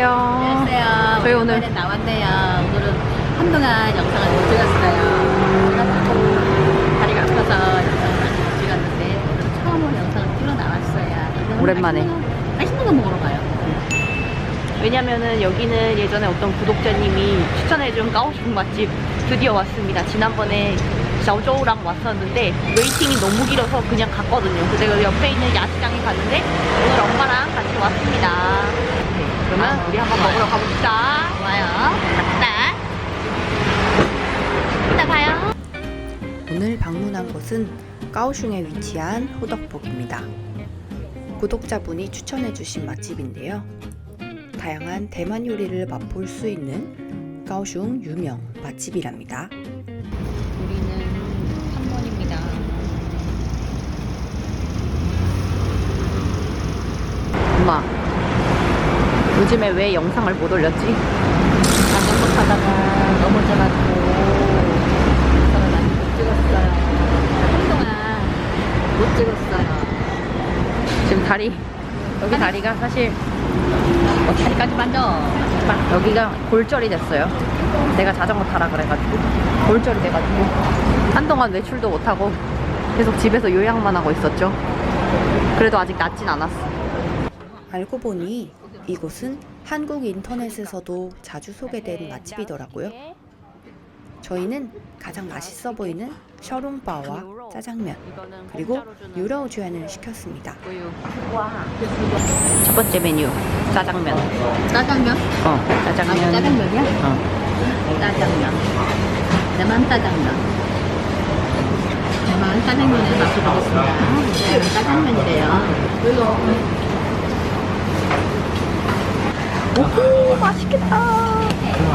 안녕하세요. 안녕하세요. 저희 오늘- 나왔네요. 오늘은 한동안 영상을 못 찍었어요. 제가 다리가 아파서 영상을 못 찍었는데 오늘 처음으로 영상을 찍어 나왔어요. 오랜만에. 맛있는 거, 맛있는 거 먹으러 가요. 왜냐면은 여기는 예전에 어떤 구독자님이 추천해준 까오슝 맛집 드디어 왔습니다. 지난번에 샤오조우랑 왔었는데 웨이팅이 너무 길어서 그냥 갔거든요. 근데 그 옆에 있는 야시장에 갔는데 오늘 엄마랑 같이 왔습니다. 그러면 아, 우리 한번. 먹으러 가봅시다. 좋아요. 갑시다. 이따 봐요. 오늘 방문한 곳은 까오슝에 위치한 호덕복입니다. 구독자분이 추천해주신 맛집인데요. 다양한 대만 요리를 맛볼 수 있는 까오슝 유명 맛집이랍니다. 우리는 3번입니다. 엄마, 요즘에 왜 영상을 못 올렸지? 자전거 타다가 넘어져가지고 영상을 많이 못 찍었어요. 한동안 못 찍었어요. 지금 다리, 여기 다리가 사실 뭐 다리까지 만져. 막 여기가 골절이 됐어요. 내가 자전거 타라 그래가지고 골절이 돼가지고 한동안 외출도 못하고 계속 집에서 요양만 하고 있었죠. 그래도 아직 낫진 않았어. 알고 보니 이곳은 한국 인터넷에서도 자주 소개된 맛집이더라고요. 저희는 가장 맛있어 보이는 셔롱바와 짜장면 그리고 유라오주안을 시켰습니다. 첫 번째 메뉴 짜장면. 짜장면? 어 아, 짜장면. 짜장면이야? 어. 짜장면. 대만 짜장면. 대만 짜장면의 맛을 보겠습니다. 이게 짜장면이래요. 오 맛있겠다.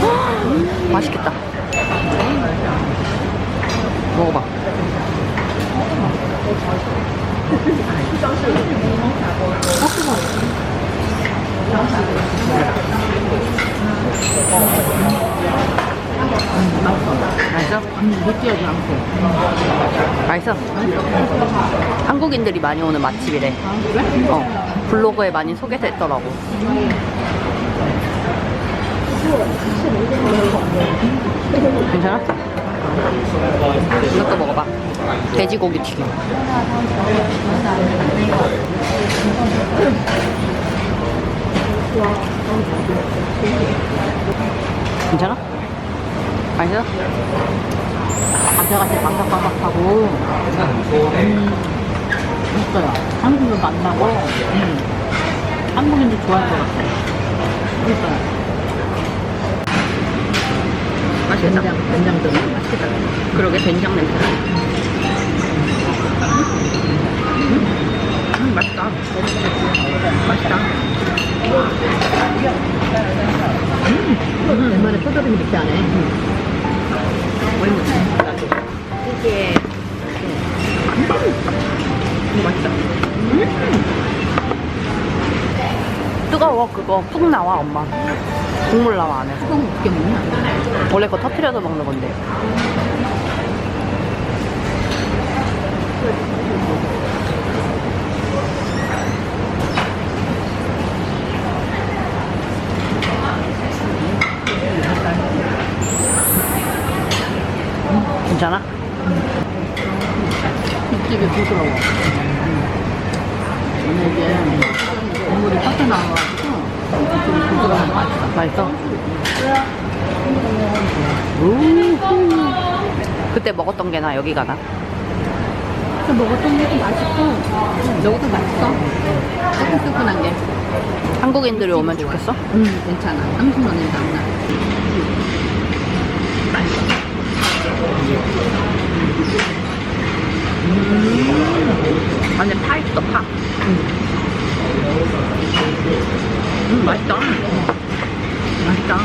헉, 맛있겠다. 먹어봐. 않고. 맛있어? 한국인들이 많이 오는 맛집이래. 어, 블로그에 많이 소개됐더라고. 괜찮아? 이것도 먹어봐. 돼지고기 튀김. 괜찮아? 맛있어? 감자같이 바삭바삭하고 음, 있어요. 한국을 만나고 음, 한국인들 좋아할 것 같아요. 있어요. 맛있겠다. 된장, 된장도 맛있겠다. 그러게 된장 냄새. 음, 맛있다. 맛있다. 음, 옛말에 포도림이 이렇게 하네. 이게 뜨거워 그거 푹 나와 엄마. 국물 나와 안에서. 거 어떻게 먹냐? 원래 그거 터트려서 먹는 건데. 괜찮아? 육즙이 부드러워. 오늘 이제 국물이 빠져나와 맛있어. 우 그때 먹었던 게 나 여기가 나. 그 먹었던 게도 맛있고 여기도 맛있어. 뜨끈뜨끈한 게. 한국인들이 오면 좋겠어? 음, 괜찮아. 30원에도 안 나. 완전 파 있어 파. 음 맛있다. 맛있다.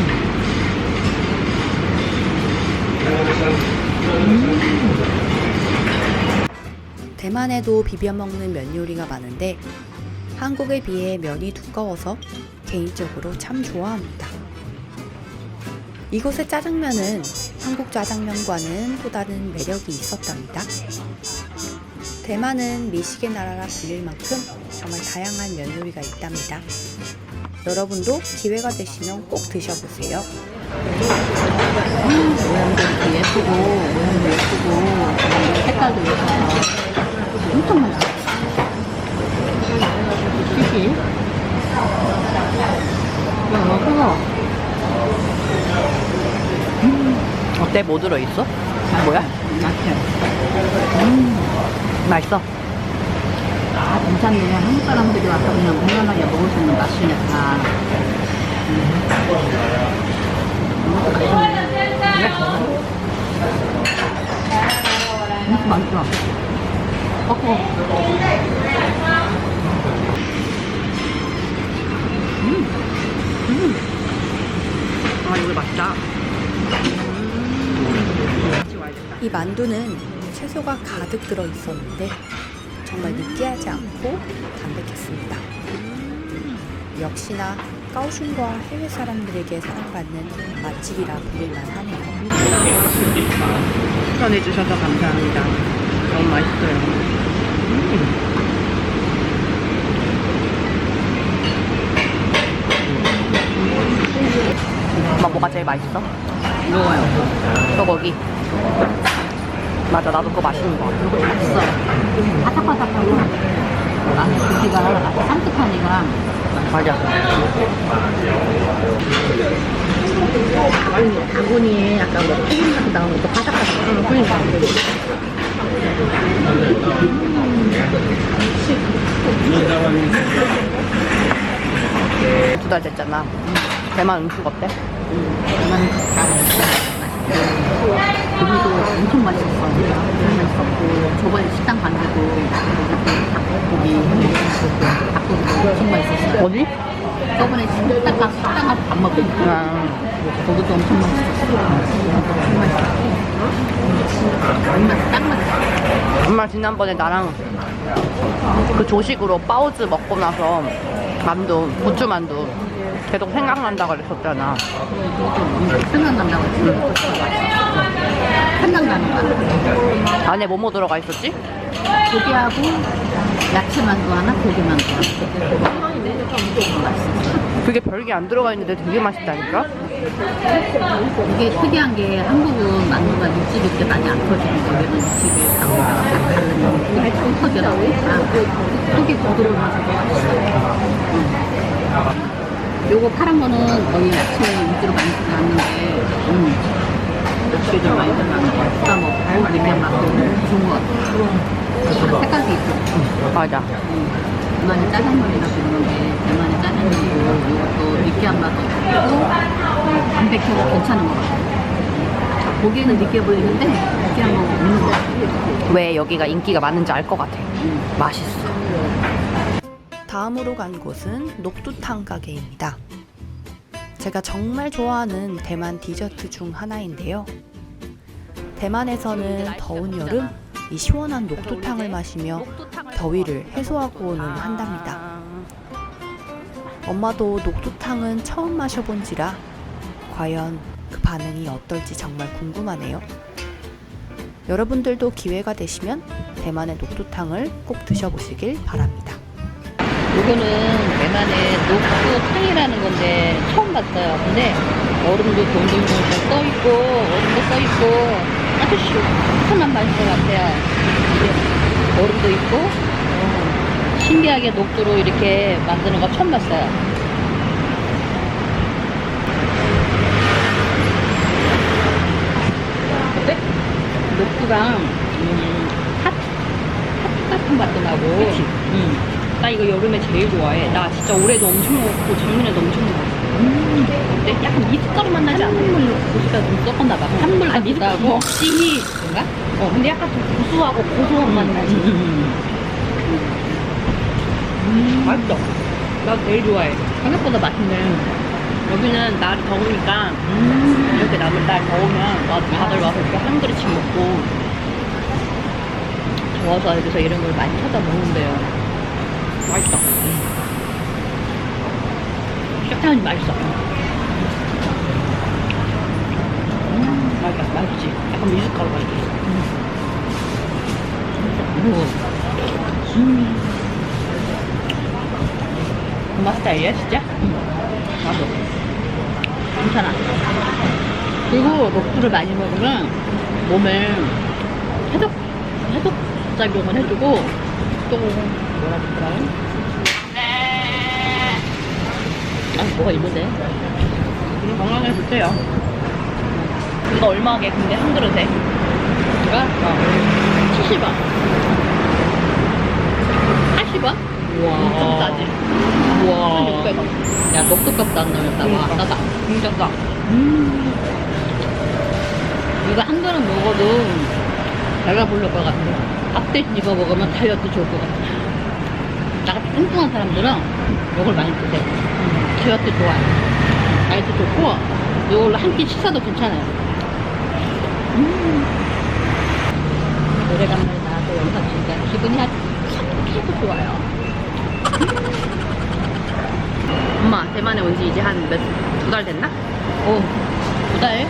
대만에도 비벼 먹는 면 요리가 많은데 한국에 비해 면이 두꺼워서 개인적으로 참 좋아합니다. 이곳의 짜장면은 한국 짜장면과는 또 다른 매력이 있었답니다. 대만은 미식의 나라라 불릴 만큼 정말 다양한 면 요리가 있답니다. 여러분도 기회가 되시면 꼭 드셔보세요. 모양도 이렇게 예쁘고 모양도 예쁘고 색깔도 예뻐서 엄청 맛있어. 치즈. 야, 먹어. 어때? 뭐 들어있어? 뭐야? 맛있어. 맛있어? 아, 괜찮네. 한국 사람들이 와서 그냥 무난하게 먹을 수 있는 맛이니까. 음. 이것도 맛있네. 이것도 맛있어. 어, 아, 이거 맛있다. 이 만두는 채소가 가득 들어 있었는데 정말 느끼하지 않고 담백했습니다. 역시나 까오슝과 해외 사람들에게 사랑받는 맛집이라 부를만 하네요. 추천해주셔서 감사합니다. 너무 맛있어요. 엄마 뭐가 제일 맛있어? 이거요. 소고기. 맞아, 나도 그거 맛있는 거 같아. 맛있어. 바삭바삭하고 안에 고기가 산뜻하니까 맞아. 바구니에 약간 뭐 튀김 나오는 것도 바삭바삭. 응, 그러니까. 두달 됐잖아. 대만 음식 어때? 대만 고기도 엄청 맛있었어. 엄청 맛있었고 저번에 식당 갔는데도 닭고기, 닭고기 엄청 맛있었어. 어디? 저번에 식당 가서 식당 가서 밥 먹고 아, 거기도 엄청 맛있었어. 엄청 맛있었어. 엄마 딱 맛있어. 엄마 지난번에 나랑 그 조식으로 빠우즈 먹고 나서 만두, 부추 만두 계속 생각난다 그랬었잖아. 생각난다고 했지. 생각나는 거야. 안에 뭐뭐 들어가 있었지? 고기하고 야채만두 하나, 고기만두 하나. 그게 별게 안 들어가 있는데 되게 맛있다니까? 이게 특이한 게 한국은 만두가 육즙이 이렇게 많이 안 터지는데 여기는 육즙이 쭉 터져나오니까 속이 부드러우면서도 맛있어. 음. 요거 파란 거는 거의 야채 위주로 많이 들어갔는데 음. 야채들 많이 들어가는 거 볶아 먹고 냉면 먹고 좋은 거 같아. 색깔도 있고. 맞아. 대만의 짜장면이라 부르는데 대만의 짜장면도 이것도 느끼한 맛도 없고 담백해서 괜찮은 것 같아요. 보기에는 느끼해 보이는데 느끼한 거 없는 것 같아요. 왜 여기가 인기가 많은지 알 것 같아. 맛있어. 다음으로 간 곳은 녹두탕 가게입니다. 제가 정말 좋아하는 대만 디저트 중 하나인데요. 대만에서는 더운 여름 이 시원한 녹두탕을 마시며 더위를 해소하고는 한답니다. 엄마도 녹두탕은 처음 마셔본지라 과연 그 반응이 어떨지 정말 궁금하네요. 여러분들도 기회가 되시면 대만의 녹두탕을 꼭 드셔보시길 바랍니다. 이거는 대만의 녹두탕이라는 건데 처음 봤어요. 근데 얼음도 동동동 써있고 얼음도 써있고 아주 시원한 맛일 것 같아요. 이게 얼음도 있고 어, 신기하게 녹두로 이렇게 만드는 거 처음 봤어요. 어때? 녹두랑 음, 핫, 핫 같은 맛도 나고? 음. 나 이거 여름에 제일 좋아해. 나 진짜 올해도 엄청 먹었고 작년에도 엄청 먹었어. 음. 근데 약간 미숫가루 맛 나지 않아? 한물로 고기가 좀 섞었나 봐. 한물 아, 미숫가루. 먹지. 뭔가? 어, 근데 약간 좀 고소하고 고소한 맛 나지. 음. 맛있어. 나 제일 좋아해. 생각보다 맛있네. 여기는 날이 더우니까 음. 이렇게 남을 날 더우면 와- 다들 와서 이렇게 한 그릇씩 먹고 좋아서 여기서 이런 걸 많이 찾아 먹는데요. 맛있어. 식당은 맛있어. 음, 맛있어. 맛있지. 약간 미숫가루 맛있어. 그리고 엄마 스타일이야, 진짜? 음. 나도. 괜찮아. 그리고 녹두를 많이 먹으면 몸에 해독, 해독 작용을 해주고 또 뭐라 그러더라? 아, 뭐가 이러대? 건강에 좋대요. 이거 얼마게? 근데 한 그릇에? 이거? 어. 70원. 80원? 엄청 싸지? 우와. 600원. 야, 녹두값도 안 나왔다. 와, 그러니까. 싸다. 진짜 싸. 음. 이거 한 그릇 먹어도 부를 것 같아. 밥 대신 이거 먹으면 다이어트 좋을 것 같아. 나같이 뚱뚱한 사람들은 이걸 많이 드세요. 다이어트 좋아요. 다이어트 좋고, 이걸로 한 끼 식사도 괜찮아요. 음. 오래간만에 나와서 영상 보니까 기분이 아주 상쾌하고 좋아요. 엄마, 대만에 온 지 이제 한 몇, 두 달 됐나? 오, 두 달?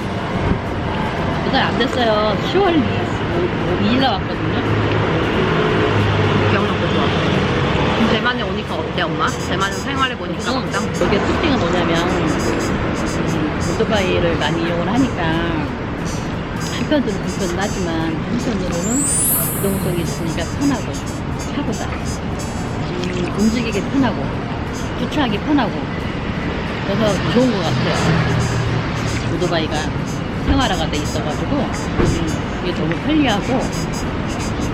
두 달 안 됐어요. 10월 2, 일 나왔거든요. 기억력도 좋아. 그럼 대만에 오니까 어때, 엄마? 대만 생활해 보니까 응. 막상? 여기 특징은 뭐냐면, 음, 오토바이를 많이 이용을 하니까, 한편으로는 불편은 하지만, 한편으로는 이동성이 있으니까 편하고, 차보다. 음, 움직이기 편하고, 주차하기 편하고, 그래서 좋은 것 같아요. 오토바이가 생활화가 돼 있어가지고, 음, 이게 너무 편리하고,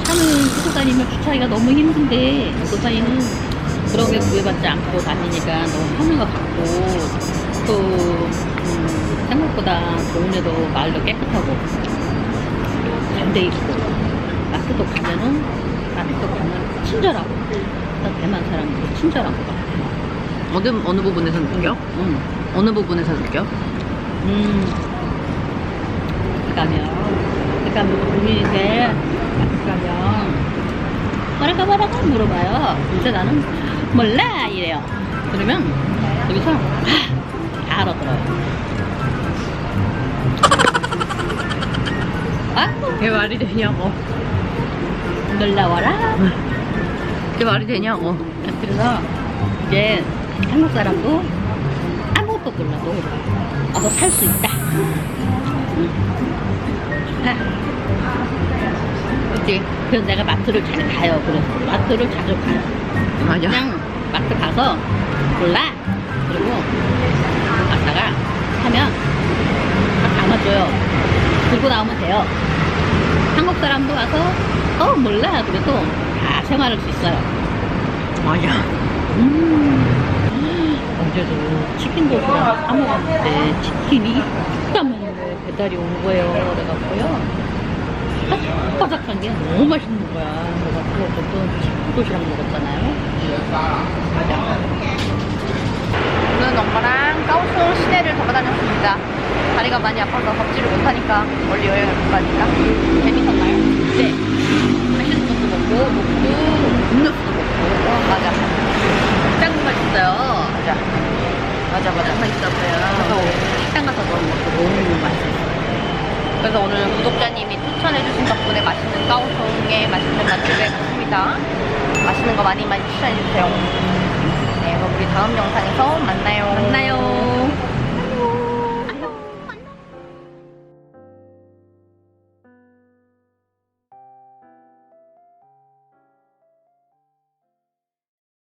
차는 타고 다니면 주차하기가 너무 힘든데, 오토바이는 그런 게 구애받지 않고 다니니까 너무 편한 것 같고, 또, 음, 생각보다 동네도 마을도 깨끗하고, 잘돼 있고, 마트도 가면은, 마트도 가면 친절하고, 일단 대만 사람들이 친절한 것 같아요. 어느, 어느 부분에서 느껴? 응. 어느 부분에서 느껴? 음, 가면, 가면 국민인데, 가면, 뭐랄까 뭐랄까 물어봐요. 근데 나는 몰라 이래요. 그러면 여기서 아, 다 알아들어요. 아, 그게 말이 되냐고. 놀라워라. 그게 말이 되냐고. 그래서 이제 한국 사람도 아무것도 몰라도 와서 살 수 있다. 응. 아. 그치? 그래서 내가 마트를 잘 가요. 그래서 마트를 자주 가요. 맞아. 그냥 마트 가서 몰라. 그리고 갔다가 사면 다 담아줘요. 들고 나오면 돼요. 한국 사람도 와서 어 몰라. 그래도 다 생활할 수 있어요. 맞아. 음. 어제도 치킨 도시락 사 먹었는데 치킨이 있다면 배달이 온 거예요. 그래갖고요. 바삭바삭한 게 너무 맛있는 거야. 그래갖고 어떤 치킨 도시락 먹었잖아요. 맞아. 오늘 엄마랑 까오송 시내를 돌아다녔습니다. 다리가 많이 아파서 걷지를 못하니까 멀리 여행을 못 가니까. 재밌었나요? 네. 맛있는 것도 먹고, 먹고, 음료수도 먹고. 어, 맞아. 짱 맛있어요. 맞아. 맞아, 맞아. 맛있었어요. 식당 가서 먹는 것도 너무 맛있어요. 그래서 오늘 구독자님이 추천해주신 덕분에 맛있는 까오송의 맛있는 맛집에 갔습니다. 맛있는 거 많이 많이 추천해주세요. 네, 그럼 우리 다음 영상에서 만나요. 만나요.